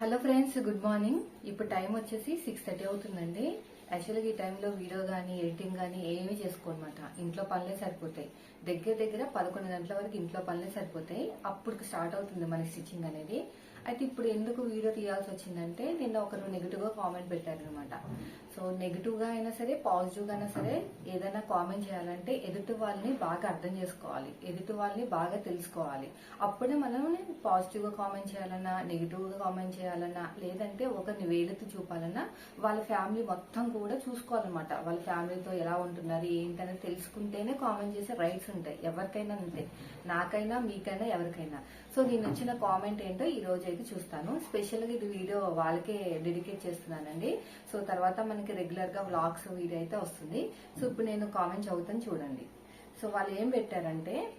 Hello friends good morning. ఇప్పుడు time వచ్చేసి six thirty అవుతుందండి. యాక్చువల్గా ఈ టైంలో వీడియో కానీ ఎడిటింగ్ కానీ ఏమీ చేసుకోనమాట. ఇంట్లో పనులే సరిపోతాయి. దగ్గర దగ్గర పదకొండు గంటల వరకు ఇంట్లో పనులే సరిపోతాయి. అప్పుడు స్టార్ట్ అవుతుంది మన స్టిచ్చింగ్ అనేది. అయితే ఇప్పుడు ఎందుకు వీడియో తీయాల్సి వచ్చిందంటే నిన్న ఒకరు నెగిటివ్గా కామెంట్ కామెంట్ పెట్టారనమాట సో నెగిటివ్గా అయినా సరే పాజిటివ్గా అయినా సరే ఏదైనా కామెంట్ చేయాలంటే ఎదుటి వాళ్ళని బాగా అర్థం చేసుకోవాలి. ఎదుటి వాళ్ళని బాగా తెలుసుకోవాలి. అప్పుడే మనం పాజిటివ్గా కామెంట్ చేయాలన్నా నెగిటివ్గా కామెంట్ చేయాలన్నా లేదంటే ఒకరిని వేలెత్తి చూపాలన్నా వాళ్ళ ఫ్యామిలీ మొత్తం కూడా చూసుకోవాలన్నమాట. వాళ్ళ ఫ్యామిలీతో ఎలా ఉంటున్నారు ఏంటనేది తెలుసుకుంటేనే కామెంట్ చేసే రైట్స్ ఉంటాయి. ఎవరికైనా అంతే. నాకైనా మీకైనా ఎవరికైనా. సో నేను వచ్చిన కామెంట్ ఏంటో ఈ రోజు అయితే చూస్తాను. స్పెషల్గా ఇది వీడియో వాళ్ళకే డెడికేట్ చేస్తున్నానండి. సో తర్వాత మనకి రెగ్యులర్గా వ్లాగ్స్ వీడియో అయితే వస్తుంది. సో ఇప్పుడు నేను కామెంట్ చదువుతాను చూడండి. సో వాళ్ళు ఏం పెట్టారంటే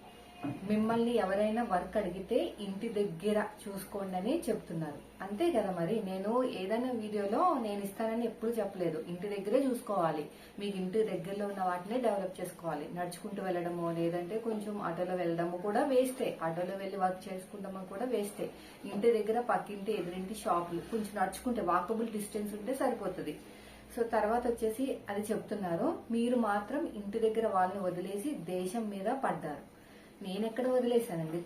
మిమ్మల్ని ఎవరైనా వర్క్ అడిగితే ఇంటి దగ్గర చూసుకోండి అని చెప్తున్నారు. అంతే కదా మరి? నేను ఏదైనా వీడియోలో నేను ఇస్తానని ఎప్పుడు చెప్పలేదు. ఇంటి దగ్గరే చూసుకోవాలి. మీకు ఇంటి దగ్గరలో ఉన్న వాటినే డెవలప్ చేసుకోవాలి. నడుచుకుంటూ వెళ్ళడము లేదంటే కొంచెం ఆటోలో వెళ్ళడము కూడా వేస్టే. ఆటోలో వెళ్ళి వర్క్ చేసుకుంటాము కూడా వేస్టే. ఇంటి దగ్గర పక్కింటి ఎదురింటి షాపులు కొంచెం నడుచుకుంటే వాకబుల్ డిస్టెన్స్ ఉంటే సరిపోతుంది. సో తర్వాత వచ్చేసి అది చెప్తున్నారు మీరు మాత్రం ఇంటి దగ్గర వాళ్ళని వదిలేసి దేశం మీద పడ్డారు. నేనెక్కడ వదిలేశానండి?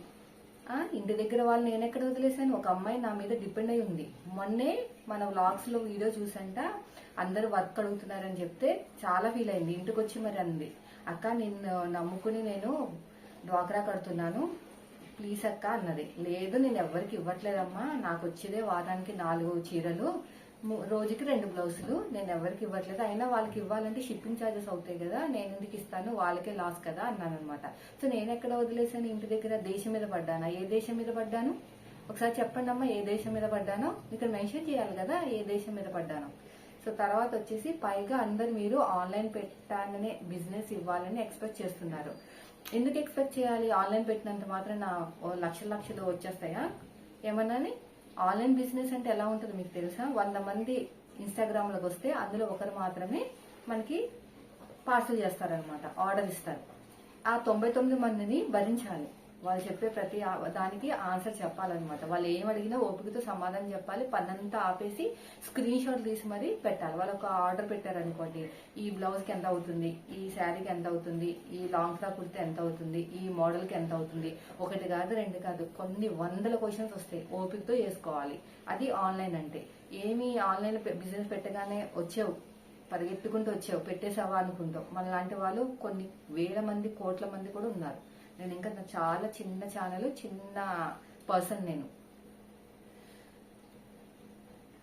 ఆ, ఇంటి దగ్గర వాళ్ళు నేనెక్కడ వదిలేశాను? ఒక అమ్మాయి నా మీద డిపెండ్ అయి ఉంది. మొన్నే మన వ్లాగ్స్లో వీడియో చూసంట అందరు వర్క్ అడుగుతున్నారని చెప్తే చాలా ఫీల్ అయింది. ఇంటికి వచ్చి మరి అంది అక్క నిన్ను నమ్ముకుని నేను డ్వాక్రా కడుతున్నాను. ప్లీజ్ అక్క అన్నది. లేదు నేను ఎవరికి ఇవ్వట్లేదమ్మా. నాకు వచ్చేదే వారానికి నాలుగు చీరలు రోజుకి రెండు బ్లౌజులు. నేను ఎవరికి ఇవ్వట్లేదు. అయినా వాళ్ళకి ఇవ్వాలంటే షిప్పింగ్ ఛార్జెస్ అవుతాయి కదా. నేను ఎందుకు ఇస్తాను? వాళ్ళకే లాస్ కదా అన్నాను అనమాట సో నేను ఎక్కడ వదిలేసాను ఇంటి దగ్గర దేశం మీద పడ్డానా? ఏ దేశం మీద పడ్డాను? ఒకసారి చెప్పండి అమ్మా ఏ దేశం మీద పడ్డానో? ఇక్కడ మెన్షన్ చేయాలి కదా ఏ దేశం మీద పడ్డానో. సో తర్వాత వచ్చేసి పైగా అందరు మీరు ఆన్లైన్ పెట్టాననే బిజినెస్ ఇవ్వాలని ఎక్స్పెక్ట్ చేస్తున్నారు. ఎందుకు ఎక్స్పెక్ట్ చేయాలి? ఆన్లైన్ పెట్టినంత మాత్రం నా లక్షల లక్షలు వచ్చేస్తాయా? ఏమన్నాని? ఆన్లైన్ బిజినెస్ అంటే ఎలా ఉంటుంది మీకు తెలుసా? వంద మంది ఇన్స్టాగ్రామ్లోకి వస్తే అందులో ఒకరు మాత్రమే మనకి పార్సల్ చేస్తారనమాట ఆర్డర్ ఇస్తారు. ఆ తొంభై తొమ్మిది మందిని భరించాలి. వాళ్ళు చెప్పే ప్రతి దానికి ఆన్సర్ చెప్పాలన్నమాట. వాళ్ళు ఏం అడిగినా ఓపికతో సమాధానం చెప్పాలి. పన్నంతా ఆపేసి స్క్రీన్ షాట్ తీసి మరీ పెట్టాలి. వాళ్ళు ఒక ఆర్డర్ పెట్టారనుకోండి. ఈ బ్లౌజ్కి ఎంత అవుతుంది? ఈ శారీకి ఎంత అవుతుంది? ఈ లాంగ్ ఫ్రాక్ కుడితే ఎంత అవుతుంది? ఈ మోడల్కి ఎంత అవుతుంది? ఒకటి కాదు రెండు కాదు కొన్ని వందల క్వశ్చన్స్ వస్తాయి. ఓపికతో చేసుకోవాలి అది ఆన్లైన్ అంటే. ఏమి ఆన్లైన్ బిజినెస్ పెట్టగానే వచ్చావు. పరిగెత్తుకుంటూ వచ్చావు. పెట్టేసావా అనుకుంటావు. మన లాంటి వాళ్ళు కొన్ని వేల మంది కోట్ల మంది కూడా ఉన్నారు. నేను ఇంకా చాలా చిన్న ఛానల్ చిన్న పర్సన్ నేను.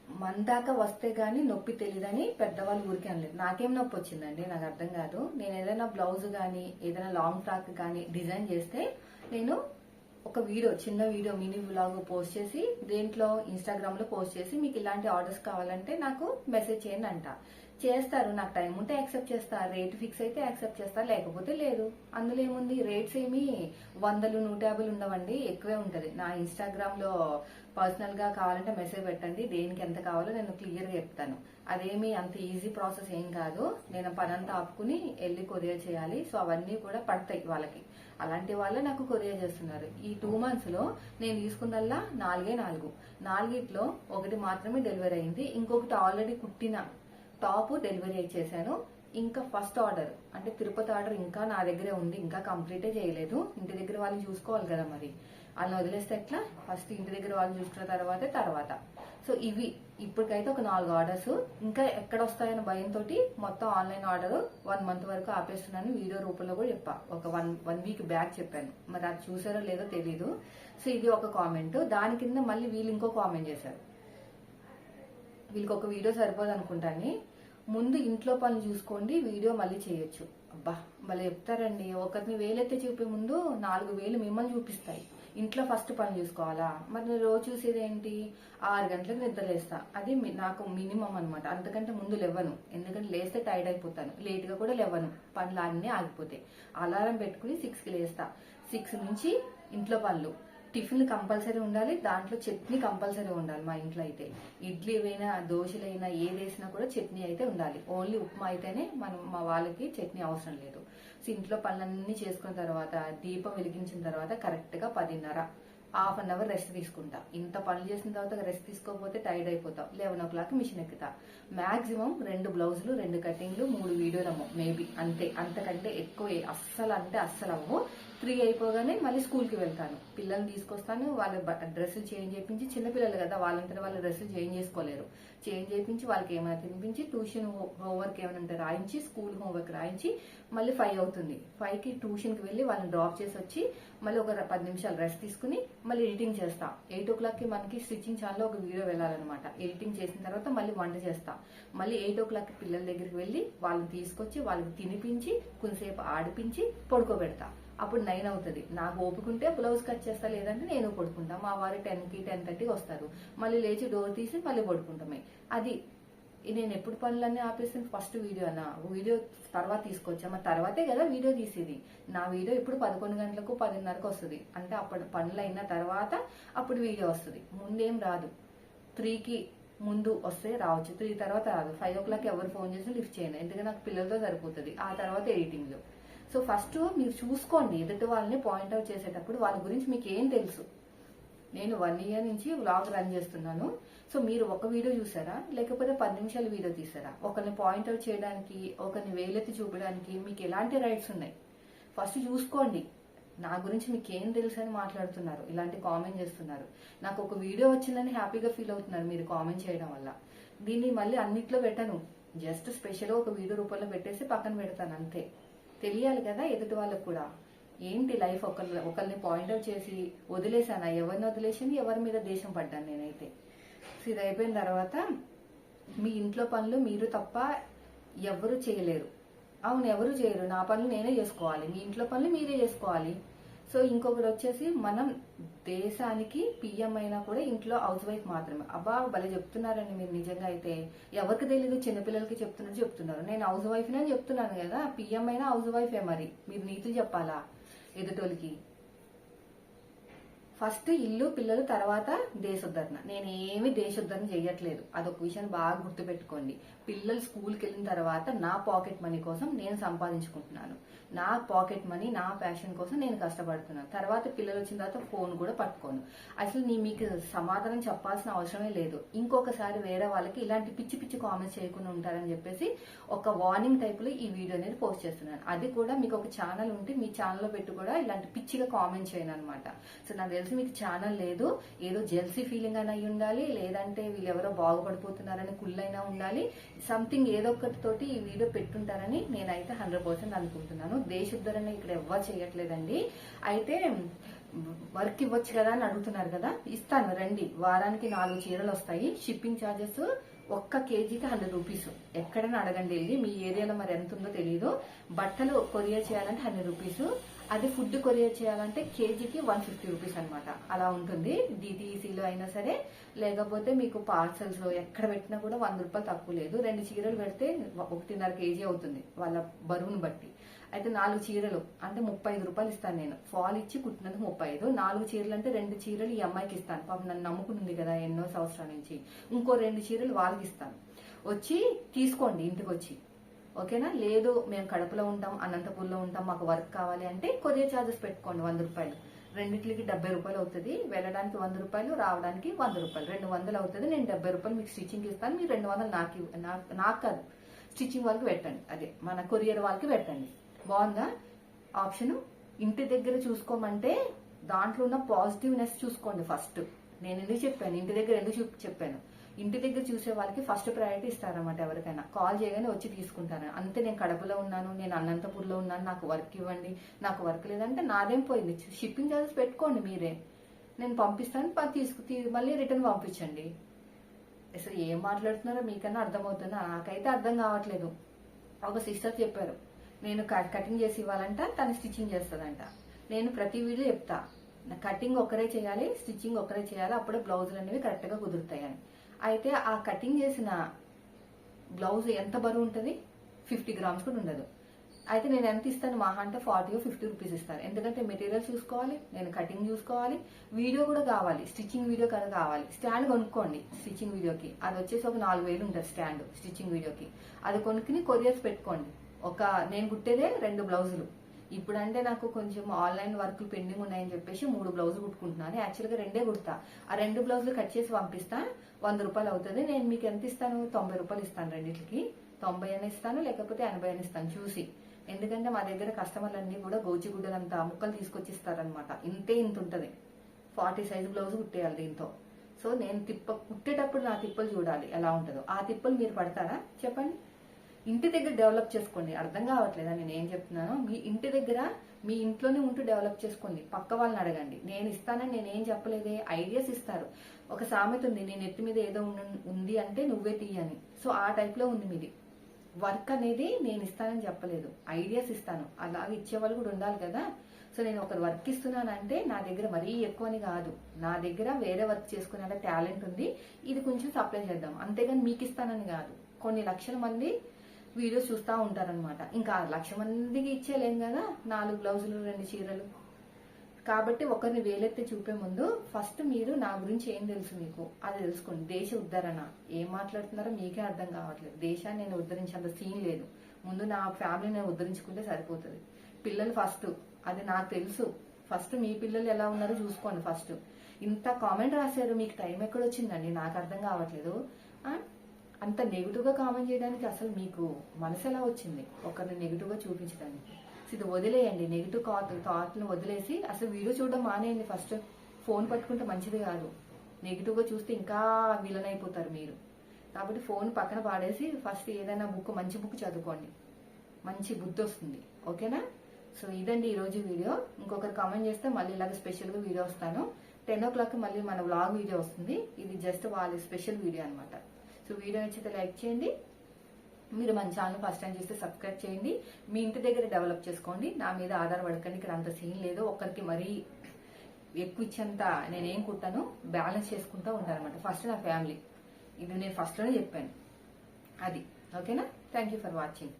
మన దాకా వస్తే గానీ నొప్పి తెలియదని పెద్దవాళ్ళు ఊరికే అనలేదు. నాకేం నొప్పి వచ్చిందండి? నాకు అర్థం కాదు. నేను ఏదైనా బ్లౌజ్ కానీ ఏదైనా లాంగ్ ఫ్రాక్ కానీ డిజైన్ చేస్తే నేను ఒక వీడియో చిన్న వీడియో మినీ వ్లాగ్ పోస్ట్ చేసి దేంట్లో ఇన్స్టాగ్రామ్లో పోస్ట్ చేసి మీకు ఇలాంటి ఆర్డర్స్ కావాలంటే నాకు మెసేజ్ చేయండి అంట. చేస్తారు నాకు టైం ఉంటే యాక్సెప్ట్ చేస్తారు రేట్ ఫిక్స్ అయితే యాక్సెప్ట్ చేస్తా లేకపోతే లేదు. అందులో ఏముంది? రేట్స్ ఏమి వందలు నూట యాభైలు ఉండవండి ఎక్కువే ఉంటది. నా ఇన్స్టాగ్రామ్లో పర్సనల్గా కావాలంటే మెసేజ్ పెట్టండి దేనికి ఎంత కావాలో నేను క్లియర్గా చెప్తాను. అదేమి అంత ఈజీ ప్రాసెస్ ఏం కాదు. నేను పనంతా ఆపుకుని వెళ్ళి కొరియర్ చేయాలి. సో అవన్నీ కూడా పడతాయి వాళ్ళకి. అలాంటి వాళ్ళే నాకు కొరియర్ చేస్తున్నారు. ఈ టూ మంత్స్లో నేను తీసుకున్నల్లా నాలుగే నాలుగు. నాలుగిట్లో ఒకటి మాత్రమే డెలివరీ అయింది. ఇంకొకటి ఆల్రెడీ కుట్టిన టాప్ డెలివరీ చేశాను. ఇంకా ఫస్ట్ ఆర్డర్ అంటే తిరుపతి ఆర్డర్ ఇంకా నా దగ్గరే ఉంది ఇంకా కంప్లీటే చేయలేదు. ఇంటి దగ్గర వాళ్ళు చూసుకోవాలి కదా మరి. వాళ్ళని వదిలేస్తే ఎట్లా? ఫస్ట్ ఇంటి దగ్గర వాళ్ళు చూసుకున్న తర్వాతే తర్వాత. సో ఇవి ఇప్పటికైతే ఒక నాలుగు ఆర్డర్స్. ఇంకా ఎక్కడ వస్తాయన్న భయంతో మొత్తం ఆన్లైన్ ఆర్డర్ వన్ మంత్ వరకు ఆపేస్తున్నాను వీడియో రూపంలో కూడా చెప్పా. ఒక వన్ వన్ వీక్ బ్యాక్ చెప్పాను. మరి అది చూసారో లేదో తెలీదు. సో ఇది ఒక కామెంట్. దాని కింద మళ్ళీ వీళ్ళు ఇంకో కామెంట్ చేశారు. వీళ్ళకి ఒక వీడియో సరిపోదు అనుకుంటాను ముందు ఇంట్లో పనులు చూసుకోండి వీడియో మళ్ళీ చేయొచ్చు. అబ్బా మళ్ళీ చెప్తారండి. ఒకరిని వేలైతే చూపే ముందు నాలుగు వేలు మిమ్మల్ని చూపిస్తాయి. ఇంట్లో ఫస్ట్ పని చూసుకోవాలా? మరి నేను రోజు చూసేది ఏంటి? ఆరు గంటలకు నిద్రలేస్తా అది నాకు మినిమం అనమాట అంతకంటే ముందు లేవను. ఎందుకంటే లేస్తే టైర్డ్ అయిపోతాను. లేట్గా కూడా లేవను. పనులు అన్నీ ఆగిపోతాయి. అలారం పెట్టుకుని సిక్స్కి లేస్తా. సిక్స్ నుంచి ఇంట్లో పనులు. టిఫిన్ కంపల్సరీ ఉండాలి దాంట్లో చట్నీ కంపల్సరీ ఉండాలి మా ఇంట్లో అయితే. ఇడ్లీ అయినా దోశలైనా ఏది వేసినా కూడా చట్నీ అయితే ఉండాలి. ఓన్లీ ఉప్మా అయితేనే మనం మా వాళ్ళకి చట్నీ అవసరం లేదు. సో ఇంట్లో పనులన్నీ చేసుకున్న తర్వాత దీపం వెలిగించిన తర్వాత కరెక్ట్గా పదిన్నర హాఫ్ అన్ అవర్ రెస్ట్ తీసుకుంటా. ఇంత పనులు చేసిన తర్వాత రెస్ట్ తీసుకోకపోతే టైర్డ్ అయిపోతాం. లెవెన్ ఓ క్లాక్ మిషన్ ఎక్కుతా. మాక్సిమం రెండు బ్లౌజులు రెండు కటింగ్లు మూడు వీడియోలము మేబీ అంతే. అంతకంటే ఎక్కువ అస్సలు అంటే అస్సలు అవ్వవు త్రీ అయిపోగానే మళ్ళీ స్కూల్కి వెళ్తాను. పిల్లల్ని తీసుకొస్తాను వాళ్ళ డ్రెస్సులు చేంజ్ చేయించి చిన్నపిల్లలు కదా వాళ్ళంతా వాళ్ళ డ్రెస్సులు చేంజ్ చేసుకోలేరు. చేంజ్ చేయించి వాళ్ళకి ఏమైనా తినిపించి ట్యూషన్ హోంవర్క్ ఏమైనా రాయించి స్కూల్ హోంవర్క్ రాయించి మళ్ళీ ఫైవ్ అవుతుంది. ఫైవ్కి వెళ్ళి వాళ్ళని డ్రాప్ చేసి వచ్చి మళ్ళీ ఒక పది నిమిషాలు రెస్ట్ తీసుకుని మళ్ళీ ఎడిటింగ్ చేస్తా. ఎయిట్ ఓ క్లాక్కి మనకి స్టిచ్చింగ్ ఛానల్ ఒక వీడియో వెళ్ళాలన్నమాట. ఎడిటింగ్ చేసిన తర్వాత మళ్ళీ వంట చేస్తా. మళ్ళీ ఎయిట్ ఓ క్లాక్ పిల్లల దగ్గరికి వెళ్ళి వాళ్ళని తీసుకొచ్చి వాళ్ళకి తినిపించి కొంతసేపు ఆడిపించి పడుకోబెడతా. అప్పుడు నైన్ అవుతుంది. నాకు ఓపుకుంటే బ్లౌజ్ కట్ చేస్తా లేదంటే నేను పడుకుంటా. మా వారు టెన్కి టెన్ థర్టీకి వస్తారు. మళ్ళీ లేచి డోర్ తీసి మళ్ళీ పడుకుంటామే. అది నేను ఎప్పుడు పనులన్నీ ఆపేసిన ఫస్ట్ వీడియో అన్న వీడియో తర్వాత తీసుకొచ్చా. మా తర్వాతే కదా వీడియో తీసేది. నా వీడియో ఇప్పుడు పదకొండు గంటలకు పదిన్నరకు వస్తుంది. అంటే అప్పుడు పనులు అయిన తర్వాత అప్పుడు వీడియో వస్తుంది. ముందేం రాదు. త్రీకి ముందు వస్తే రావచ్చు. త్రీ తర్వాత రాదు. ఫైవ్ ఓ క్లాక్ ఎవరు ఫోన్ చేసి లిఫ్ట్ చేయండి ఎందుకంటే నాకు పిల్లలతో సరిపోతుంది. ఆ తర్వాత ఎడిటింగ్లో సో ఫస్ట్ మీరు చూసుకోండి ఎదుటి వాళ్ళని పాయింట్అవుట్ చేసేటప్పుడు వాళ్ళ గురించి మీకు ఏం తెలుసు. నేను వన్ ఇయర్ నుంచి వ్లాగ్ రన్ చేస్తున్నాను. సో మీరు ఒక వీడియో చూసారా? లేకపోతే పది నిమిషాల వీడియో తీసారా? ఒకరిని పాయింట్అవుట్ చేయడానికి ఒకరిని వేలెత్తి చూపడానికి మీకు ఎలాంటి రైట్స్ ఉన్నాయి? ఫస్ట్ చూసుకోండి. నా గురించి మీకు ఏం తెలుసు అని మాట్లాడుతున్నారు. ఇలాంటి కామెంట్ చేస్తున్నారు. నాకు ఒక వీడియో వచ్చిందని హ్యాపీగా ఫీల్ అవుతున్నారు మీరు కామెంట్ చేయడం వల్ల. దీన్ని మళ్ళీ అన్నిట్లో పెట్టను. జస్ట్ స్పెషల్గా ఒక వీడియో రూపంలో పెట్టేసి పక్కన పెడతాను అంతే. తెలియాలి కదా ఎదుటి వాళ్ళకు కూడా. ఏంటి లైఫ్ ఒకళ్ళు ఒకరిని పాయింట్అవుట్ చేసి వదిలేసాను ఎవరిని వదిలేసింది? ఎవరి మీద దేశం పడ్డాను నేనైతే. సో ఇది అయిపోయిన తర్వాత మీ ఇంట్లో పనులు మీరు తప్ప ఎవరు చేయలేరు. అవును ఎవరు చేయరు. నా పనులు నేనే చేసుకోవాలి. మీ ఇంట్లో పనులు మీరే చేసుకోవాలి. సో ఇంకొకటి వచ్చేసి మనం దేశానికి పిఎం అయినా కూడా ఇంట్లో హౌస్ వైఫ్ మాత్రమే. అబ్బా భలే చెప్తున్నారండి మీరు నిజంగా అయితే. ఎవరికి తెలియదు చిన్నపిల్లలకి చెప్తున్నారు చెప్తున్నారు. నేను హౌస్ వైఫ్ అని చెప్తున్నాను కదా. పిఎం అయినా హౌస్ వైఫే మరి? మీరు నీతులు చెప్పాలా? ఎదుటోళ్ళకి. ఫస్ట్ ఇల్లు పిల్లలు తర్వాత దేశోద్ధరణ. నేను ఏమి దేశోద్ధరణ చేయట్లేదు అదొక విషయాన్ని బాగా గుర్తుపెట్టుకోండి. పిల్లలు స్కూల్కి వెళ్ళిన తర్వాత నా పాకెట్ మనీ కోసం నేను సంపాదించుకుంటున్నాను. నా పాకెట్ మనీ నా ప్యాషన్ కోసం నేను కష్టపడుతున్నాను. తర్వాత పిల్లలు వచ్చిన తర్వాత ఫోన్ కూడా పట్టుకోను. అసలు నీ మీకు సమాధానం చెప్పాల్సిన అవసరమే లేదు. ఇంకొకసారి వేరే వాళ్ళకి ఇలాంటి పిచ్చి పిచ్చి కామెంట్స్ చేయకుండా ఉంటారని చెప్పేసి ఒక వార్నింగ్ టైప్లో ఈ వీడియో అనేది పోస్ట్ చేస్తున్నాను. అది కూడా మీకు ఒక ఛానల్ ఉంటే మీ ఛానల్లో పెట్టి కూడా ఇలాంటి పిచ్చిగా కామెంట్ చేయను అనమాట సో నాకు తెలిసి మీకు ఛానల్ లేదు. ఏదో జెల్సీ ఫీలింగ్ అని అయి ఉండాలి లేదంటే వీళ్ళు ఎవరో బాగుపడిపోతున్నారని కుళ్ళైనా ఉండాలి. సంథింగ్ ఏదో ఒకటి తోటి ఈ వీడియో పెట్టుంటారని నేనైతే హండ్రెడ్ పర్సెంట్ అనుకుంటున్నాను. దేశోద్ధరణ ఇక్కడ ఎవ్వరు చేయట్లేదండి. అయితే వర్క్ ఇవ్వచ్చు కదా అని అడుగుతున్నారు కదా? ఇస్తాను రండి. వారానికి నాలుగు చీరలు వస్తాయి. షిప్పింగ్ ఛార్జెస్ ఒక్క కేజీకి హండ్రెడ్ రూపీస్ ఎక్కడైనా అడగండి వెళ్ళి మీ ఏరియాలో మరి ఎంత ఉందో తెలియదు బట్టలు కొరియర్ చేయాలంటే హండ్రెడ్ రూపీస్ అది ఫుడ్ కొరియర్ చేయాలంటే కేజీకి వన్ ఫిఫ్టీ రూపీస్ అనమాట అలా ఉంటుంది. డిటీసీలో అయినా సరే లేకపోతే మీకు పార్సల్స్ ఎక్కడ పెట్టినా కూడా వంద రూపాయలు తక్కువ లేదు. రెండు చీరలు పెడితే ఒకటిన్నర కేజీ అవుతుంది వాళ్ళ బరువును బట్టి. అయితే నాలుగు చీరలు అంటే ముప్పై ఐదు రూపాయలు ఇస్తాను నేను. ఫాల్ ఇచ్చి కుట్టినందుకు ముప్పై ఐదు. నాలుగు చీరలు అంటే రెండు చీరలు ఈ అమ్మాయికి ఇస్తాను. పాపం నన్ను నమ్ముకుంటుంది కదా ఎన్నో సంవత్సరాల నుంచి. ఇంకో రెండు చీరలు వాళ్ళకి ఇస్తాను. వచ్చి తీసుకోండి ఇంటికి వచ్చి ఓకేనా? లేదు మేము కడపలో ఉంటాం అనంతపూర్లో ఉంటాం మాకు వర్క్ కావాలి అంటే కొరియర్ ఛార్జెస్ పెట్టుకోండి వంద రూపాయలు. రెండింటికి డెబ్బై రూపాయలు అవుతుంది. వెళ్ళడానికి వంద రూపాయలు రావడానికి వంద రూపాయలు. రెండు వందలు అవుతుంది నేను డెబ్బై రూపాయలు మీకు స్టిచ్చింగ్ ఇస్తాను మీరు రెండు వందలు నాకు నాకు కాదు. స్టిచ్చింగ్ వాళ్ళకి పెట్టండి అదే మన కొరియర్ వాళ్ళకి పెట్టండి. బాగుందా? ఆప్షన్ ఇంటి దగ్గర చూసుకోమంటే దాంట్లో ఉన్న పాజిటివ్నెస్ చూసుకోండి ఫస్ట్. నేను ఎందుకు చెప్పాను? ఇంటి దగ్గర ఎందుకు చెప్పాను? ఇంటి దగ్గర చూసే వాళ్ళకి ఫస్ట్ ప్రయారిటీ ఇస్తారన్నమాట ఎవరికైనా. కాల్ చేయగానే వచ్చి తీసుకుంటాను అంతే నేను కడపలో ఉన్నాను నేను అనంతపూర్లో ఉన్నాను నాకు వర్క్ ఇవ్వండి నాకు వర్క్ లేదంటే నాదేం పోయింది? షిప్పింగ్ చార్జెస్ పెట్టుకోండి మీరే. నేను పంపిస్తాను తీసుకు మళ్ళీ రిటర్న్ పంపించండి. అసలు ఏం మాట్లాడుతున్నారో మీకన్నా అర్థమవుతుందా. నాకైతే అర్థం కావట్లేదు. ఒక సిస్టర్ చెప్పారు. నేను కట్- కటింగ్ చేసి ఇవ్వాలంట తను స్టిచ్చింగ్ చేస్తుందంట. నేను ప్రతి వీడియో చెప్తా. కటింగ్ ఒక్కరే చేయాలి స్టిచ్చింగ్ ఒక్కరే చేయాలి అప్పుడే బ్లౌజులు అనేవి కరెక్ట్గా కుదురుతాయని. అయితే ఆ కటింగ్ చేసిన బ్లౌజ్ ఎంత బరువు ఉంటుంది? ఫిఫ్టీ గ్రామ్స్ కూడా ఉండదు. అయితే నేను ఎంత ఇస్తాను? మహా అంటే ఫార్టీ ఫిఫ్టీ రూపీస్ ఇస్తాను. ఎందుకంటే మెటీరియల్ చూసుకోవాలి నేను కటింగ్ చూసుకోవాలి వీడియో కూడా కావాలి. స్టిచ్చింగ్ వీడియో కదా కావాలి. స్టాండ్ కొనుక్కోండి స్టిచ్చింగ్ వీడియోకి. అది వచ్చేసి ఒక నాలుగు వేలు ఉంటుంది స్టాండ్ స్టిచ్చింగ్ వీడియోకి. అది కొనుక్కుని కొరియర్స్ పెట్టుకోండి. ఒక నేను కుట్టేదే రెండు బ్లౌజులు. ఇప్పుడంటే నాకు కొంచెం ఆన్లైన్ వర్క్ పెండింగ్ ఉన్నాయని చెప్పేసి మూడు బ్లౌజులు కుట్టుకుంటున్నాను. యాక్చువల్గా రెండే కుడతా. ఆ రెండు బ్లౌజులు కట్ చేసి పంపిస్తా. వంద రూపాయలు అవుతుంది. నేను మీకు ఎంత ఇస్తాను? తొంభై రూపాయలు ఇస్తాను రెండింటికి తొంభై అని ఇస్తాను లేకపోతే ఎనభై అని ఇస్తాను చూసి. ఎందుకంటే మా దగ్గర కస్టమర్లన్నీ కూడా గోచిగుడ్డలంతా ముక్కలు తీసుకొచ్చి ఇస్తారనమాట ఇంతే ఇంత ఉంటుంది. ఫార్టీ సైజ్ బ్లౌజ్ కుట్టేయాలి దీంతో. సో నేను తిప్ప కుట్టేటప్పుడు నా తిప్పలు చూడాలి. ఎలా ఉంటుందో. ఆ తిప్పలు మీరు పడతారా? చెప్పండి. ఇంటి దగ్గర డెవలప్ చేసుకోండి. అర్థం కావట్లేదా? నేను ఏం చెప్తున్నాను? మీ ఇంటి దగ్గర మీ ఇంట్లోనే ఉంటూ డెవలప్ చేసుకోండి. పక్క వాళ్ళని అడగండి. నేను ఇస్తానని నేను ఏం చెప్పలేదే? ఐడియాస్ ఇస్తారు. ఒక సామెత ఉంది. నేను నెత్తి మీద ఏదో ఉంది అంటే నువ్వే తీయని సో ఆ టైప్లో ఉంది మీది. వర్క్ అనేది నేను ఇస్తానని చెప్పలేదు. ఐడియాస్ ఇస్తాను. అలాగే ఇచ్చేవాళ్ళు కూడా ఉండాలి కదా? సో నేను ఒక వర్క్ ఇస్తున్నానంటే నా దగ్గర మరీ ఎక్కువని కాదు. నా దగ్గర వేరే వర్క్ చేసుకునే టాలెంట్ ఉంది. ఇది కొంచెం సప్లై చేద్దాం. అంతేగాని మీకు ఇస్తానని కాదు. కొన్ని లక్షల మంది వీడియోస్ చూస్తూ ఉంటారనమాట ఇంకా లక్ష మందికి ఇచ్చేలేం కదా నాలుగు బ్లౌజులు రెండు చీరలు. కాబట్టి ఒకరిని వేలెత్తి చూపే ముందు ఫస్ట్ మీరు నా గురించి ఏం తెలుసు మీకు? అది తెలుసుకోండి. దేశ ఉద్ధరణ. ఏం మాట్లాడుతున్నారో మీకే అర్థం కావట్లేదు. దేశాన్ని నేను ఉద్ధరించేంత సీన్ లేదు. ముందు నా ఫ్యామిలీ నేను ఉద్ధరించుకుంటే సరిపోతుంది. పిల్లలు ఫస్ట్. అది నాకు తెలుసు. ఫస్ట్ మీ పిల్లలు ఎలా ఉన్నారో చూసుకోండి ఫస్ట్. ఇంత కామెంట్ రాశారు మీకు టైం ఎక్కడ వచ్చిందండి? నాకు అర్థం కావట్లేదు. అంత నెగిటివ్గా కామెంట్ చేయడానికి అసలు మీకు మనసు ఎలా వచ్చింది? ఒకరిని నెగిటివ్గా చూపించడానికి. సో ఇది వదిలేయండి. నెగిటివ్ థాట్లను వదిలేసి అసలు వీడియో చూడడం మానేయండి ఫస్ట్. ఫోన్ పట్టుకుంటే మంచిది కాదు. నెగిటివ్గా చూస్తే ఇంకా విలన్ అయిపోతారు మీరు. కాబట్టి ఫోన్ పక్కన పాడేసి ఫస్ట్ ఏదైనా బుక్ మంచి బుక్ చదువుకోండి. మంచి బుద్ధి వస్తుంది. ఓకేనా? సో ఇదండి ఈ రోజు వీడియో. ఇంకొకరు కామెంట్ చేస్తే మళ్ళీ ఇలాగ స్పెషల్గా వీడియో వస్తాను. టెన్ ఓ క్లాక్ మళ్ళీ మన వ్లాగ్ వీడియో వస్తుంది. ఇది జస్ట్ వాళ్ళ స్పెషల్ వీడియో అనమాట సో వీడియో నచ్చితే లైక్ చేయండి. మీరు మన ఛానల్ ఫస్ట్ టైం చేస్తే సబ్స్క్రైబ్ చేయండి. మీ ఇంటి దగ్గర డెవలప్ చేసుకోండి. నా మీద ఆధారపడకండి ఇక్కడ అంత సీన్ లేదు. ఒక్కరికి మరీ ఎక్కువ ఇచ్చేంత నేనేం కుట్టాను. బ్యాలెన్స్ చేసుకుంటూ ఉంటానన్నమాట ఫస్ట్ నా ఫ్యామిలీ ఇది నేను ఫస్ట్లోనే చెప్పాను. అది. ఓకేనా థ్యాంక్ యూ ఫర్ వాచింగ్